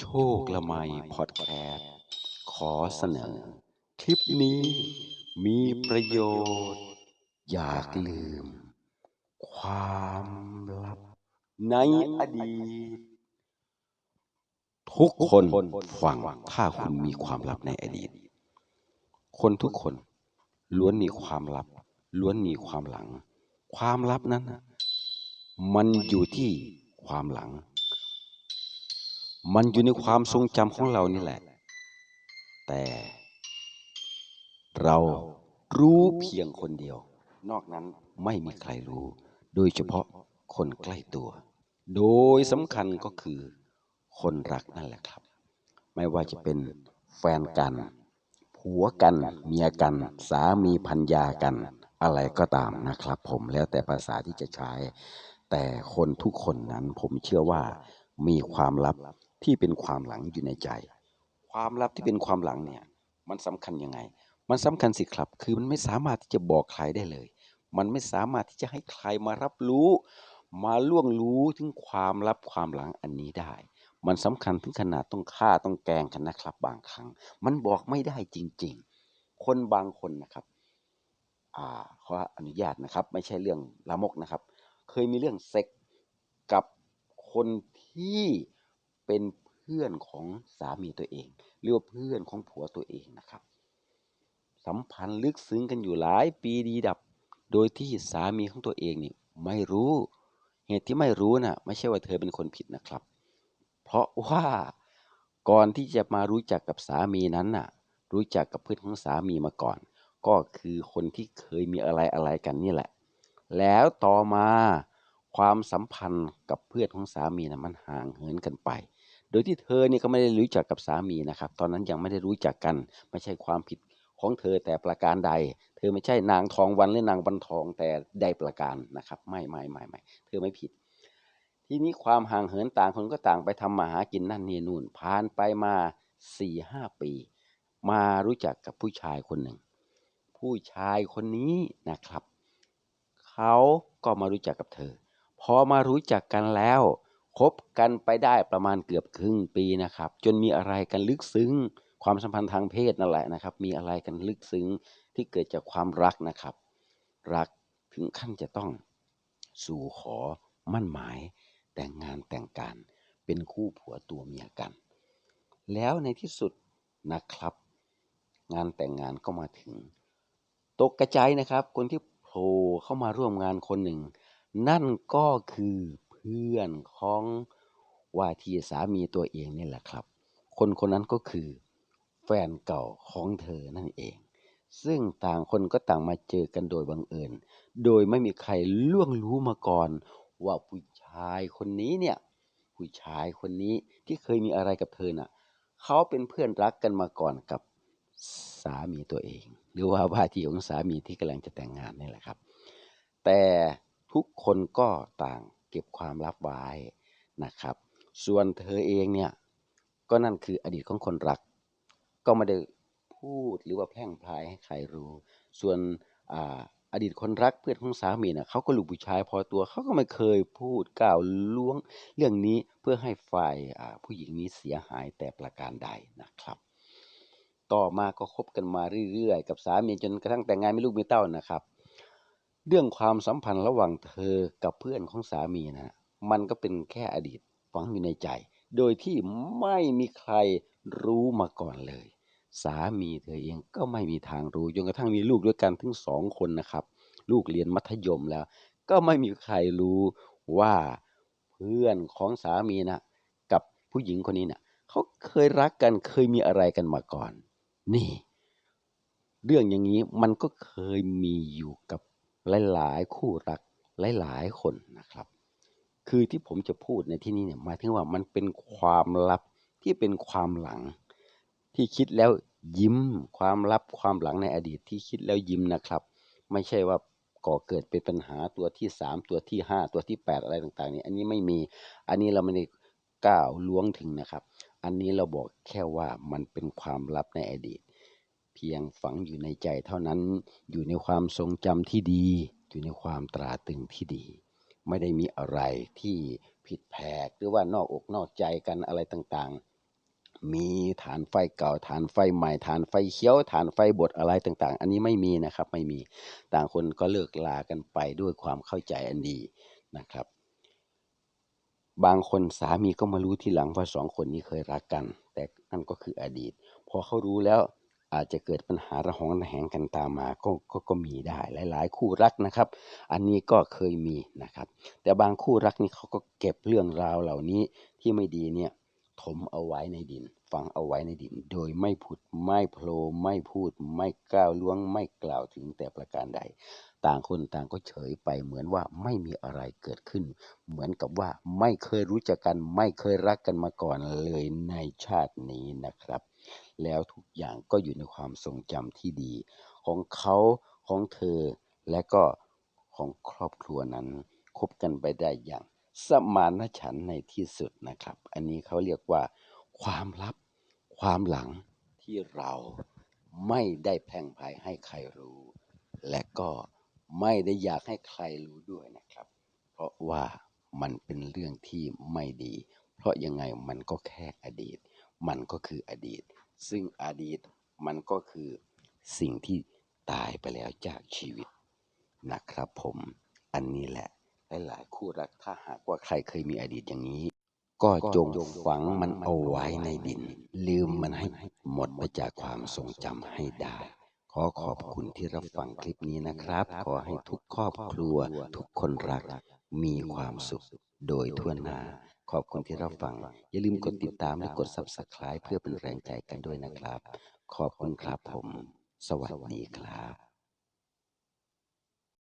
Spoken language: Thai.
โชคละไมพอดแคสต์ขอเสนอ คลิปนี้มีประโยชน์ อยากลืม ความลับ ในอดีต ทุกคนฟังถ้าคุณมีความลับในอดีต คนทุกคนล้วนมีความลับ ล้วนมีความหลัง ความลับนั้น มันอยู่ที่ความหลัง มันอยู่ในความทรงจำของเรานี่แหละ แต่ เรารู้เพียงคนเดียว นอกนั้นไม่มีใครรู้ โดยเฉพาะคนใกล้ตัว โดยสำคัญก็คือ คนรักนั่นแหละครับ ไม่ว่าจะเป็นแฟนกัน ผัวกัน เมียกัน สามีพันยากัน อะไรก็ตามนะครับ ผมแล้วแต่ภาษาที่จะใช้ แต่คนทุกคนนั้นผมเชื่อว่ามีความลับ ที่เป็นความหลังอยู่ในใจ ความลับที่เป็นความหลังเนี่ย มันสำคัญยังไง มันสำคัญสิครับ คือมันไม่สามารถที่จะบอกใครได้เลย มันไม่สามารถที่จะให้ใครมารับรู้ มาล่วงรู้ถึงความลับความหลังอันนี้ได้ มันสำคัญถึงขนาดต้องฆ่าต้องแกล้งกันนะครับ บางครั้ง มันบอกไม่ได้จริง ๆ คนบางคนนะครับ อ่าขออนุญาตนะครับ ไม่ใช่เรื่องลามกนะครับ เคยมีเรื่องเซ็กกับคนที่ เป็นเพื่อนของสามีตัวเองหรือว่าเพื่อนของผัวตัวเองนะครับ สัมพันธ์ลึกซึ้งกันอยู่หลายปีดีดับ โดยที่สามีของตัวเองนี่ไม่รู้เหตุที่ไม่รู้น่ะไม่ใช่ว่าเธอเป็นคนผิดนะครับ เพราะว่าก่อนที่จะมารู้จักกับสามีนั้นน่ะ รู้จักกับเพื่อนของสามีมาก่อน ก็คือคนที่เคยมีอะไรอะไรกันนี่แหละ แล้วต่อมาความสัมพันธ์กับเพื่อนของสามีน่ะมันห่างเหินกันไป โดยที่เธอเนี่ยก็ไม่ได้รู้จักกับสามีนะครับ ตอนนั้นยังไม่ได้รู้จักกัน ไม่ใช่ความผิดของเธอแต่ประการใด เธอไม่ใช่นางทองวันหรือนางบันทองแต่ใดประการนะครับ ไม่ไม่ไม่ไม่เธอไม่ผิด ทีนี้ความห่างเหินต่างคนก็ต่างไปทำมาหากินนั่นนี่นู่นผ่านไปมาสี่ห้าปี มารู้จักกับผู้ชายคนหนึ่ง ผู้ชายคนนี้นะครับ เขาก็มารู้จักกับเธอ พอมารู้จักกันแล้ว คบกันไปได้ประมาณเกือบครึ่งปีนะครับ จนมีอะไรกันลึกซึ้ง ความสัมพันธ์ทางเพศนั่นแหละนะครับ มีอะไรกันลึกซึ้งที่เกิดจากความรักนะครับ รักถึงขั้นจะต้องสู่ขอมั่นหมาย แต่งงานแต่งการเป็นคู่ผัวตัวเมียกัน แล้วในที่สุดนะครับ งานแต่งงานก็มาถึง ตกกระจายนะครับ คนที่โผล่เข้ามาร่วมงานคนหนึ่ง นั่นก็คือ พื่อนของว่าที่สามีตัวเองนี่แหละครับ คนคนนั้นก็คือแฟนเก่าของเธอนั่นเอง ซึ่งต่างคนก็ต่างมาเจอกันโดยบังเอิญ โดยไม่มีใครล่วงรู้มาก่อน ว่าผู้ชายคนนี้เนี่ย ผู้ชายคนนี้ที่เคยมีอะไรกับเธอน่ะ เขาเป็นเพื่อนรักกันมาก่อนกับสามีตัวเอง หรือว่าว่าที่ของสามีที่กำลังจะแต่งงานนี่แหละครับ แต่ทุกคนก็ต่าง เก็บความลับไว้นะครับ ส่วนเธอเองเนี่ยก็นั่นคืออดีตของคนรัก ก็ไม่ได้พูดหรือว่าแพร่งพรายให้ใครรู้ ส่วนออดีตคนรักเพื่อนของสามีน่ะเขาก็ลูกผู้ชายพอตัวเขาก็ไม่เคยพูดกล่าวล้วงเรื่องนี้เพื่อให้ฝ่ายผู้หญิงนี้เสียหายแต่ประการใดนะครับ ต่อมาก็คบกันมาเรื่อยๆ กับสามีจนกระทั่งแต่งงานมีลูกมีเต้านะครับ เรื่องความสัมพันธ์ระหว่างเธอกับเพื่อนของสามีนะมันก็เป็นแค่อดีตฝังอยู่ในใจ โดยที่ไม่มีใครรู้มาก่อนเลย สามีเธอเองก็ไม่มีทางรู้จนกระทั่งมีลูกด้วยกันถึงสองคนนะครับ ลูกเรียนมัธยมแล้ว ก็ไม่มีใครรู้ว่าเพื่อนของสามีนะกับผู้หญิงคนนี้นะเขาเคยรักกันเคยมีอะไรกันมาก่อน นี่ เรื่องอย่างนี้มันก็เคยมีอยู่กับ หลายๆ คู่รักหลายๆ คนนะครับ คือที่ผมจะพูดในที่นี้เนี่ยหมายถึงว่ามันเป็นความลับที่เป็นความหลัง ที่คิดแล้วยิ้มความลับความหลังในอดีตที่คิดแล้วยิ้มนะครับ ไม่ใช่ว่าก่อเกิดเป็นปัญหาตัวที่สามตัวที่ห้าตัวที่แปดอะไรต่างๆนี่อันนี้ไม่มีอันนี้เราไม่ได้ก้าวล้วงถึงนะครับ อันนี้เราบอกแค่ว่ามันเป็นความลับในอดีต พียงฝังอยู่ในใจเท่านั้น อยู่ในความทรงจำที่ดี อยู่ในความตราตรึงที่ดี ไม่ได้มีอะไรที่ผิดแผกหรือว่านอกอกนอกใจกันอะไรต่างมีฐานไฟเก่าฐานไฟใหม่ฐานไฟเขียวฐานไฟบดอะไรต่างๆ อันนี้ไม่มีนะครับไม่มีต่างคนก็เลิกลากันไปด้วยความเข้าใจอันดีนะครับ บางคนสามีก็มารู้ทีหลังว่าสองคนนี้เคยรักกัน แต่นั่นก็คืออดีต พอเขารู้แล้ว อาจจะเกิดปัญหาระหองระแหงกันตามมาก็ก็ก็มีได้หลาย ๆ คู่รักนะครับ อันนี้ก็เคยมีนะครับ แต่บางคู่รักนี่เขาก็เก็บเรื่องราวเหล่านี้ที่ไม่ดีเนี่ยถมเอาไว้ในดินฝังเอาไว้ในดิน โดยไม่พูดไม่โผล่ไม่พูด ไม่ก้าวล่วงไม่กล่าวถึงแต่ประการใด ต่างคนต่างก็เฉยไปเหมือนว่าไม่มีอะไรเกิดขึ้น เหมือนกับว่าไม่เคยรู้จักกัน ไม่เคยรักกันมาก่อนเลยในชาตินี้นะครับ แล้วทุกอย่างก็อยู่ในความทรงจำที่ดี ของเขาของเธอ และก็ของครอบครัวนั้นคบกันไปได้อย่างสมานฉันท์ในที่สุดนะครับ อันนี้เขาเรียกว่า ความลับ ความหลังที่เราไม่ได้แพร่งพรายให้ใครรู้ และก็ไม่ได้อยากให้ใครรู้ด้วยนะครับ เพราะว่ามันเป็นเรื่องที่ไม่ดี เพราะยังไงมันก็แค่อดีต มันก็คืออดีต ซึ่งอดีตมันก็คือสิ่งที่ตายไปแล้วจากชีวิตนะครับผม อันนี้แหละหลายๆคู่รักถ้าหากว่าใครเคยมีอดีตอย่างนี้ ก็จงฝังมันเอาไว้ในดิน ลืมมันให้หมดไปจากความทรงจำให้ได้ ขอขอบคุณที่รับฟังคลิปนี้นะครับ ขอให้ทุกครอบครัวทุกคนรักมีความสุขโดยทั่วหน้า ขอบคุณที่รับฟัง อย่าลืมกดติดตามและกด Subscribe เพื่อเป็นแรงใจกันด้วยนะครับ ขอบคุณครับผม สวัสดีครับ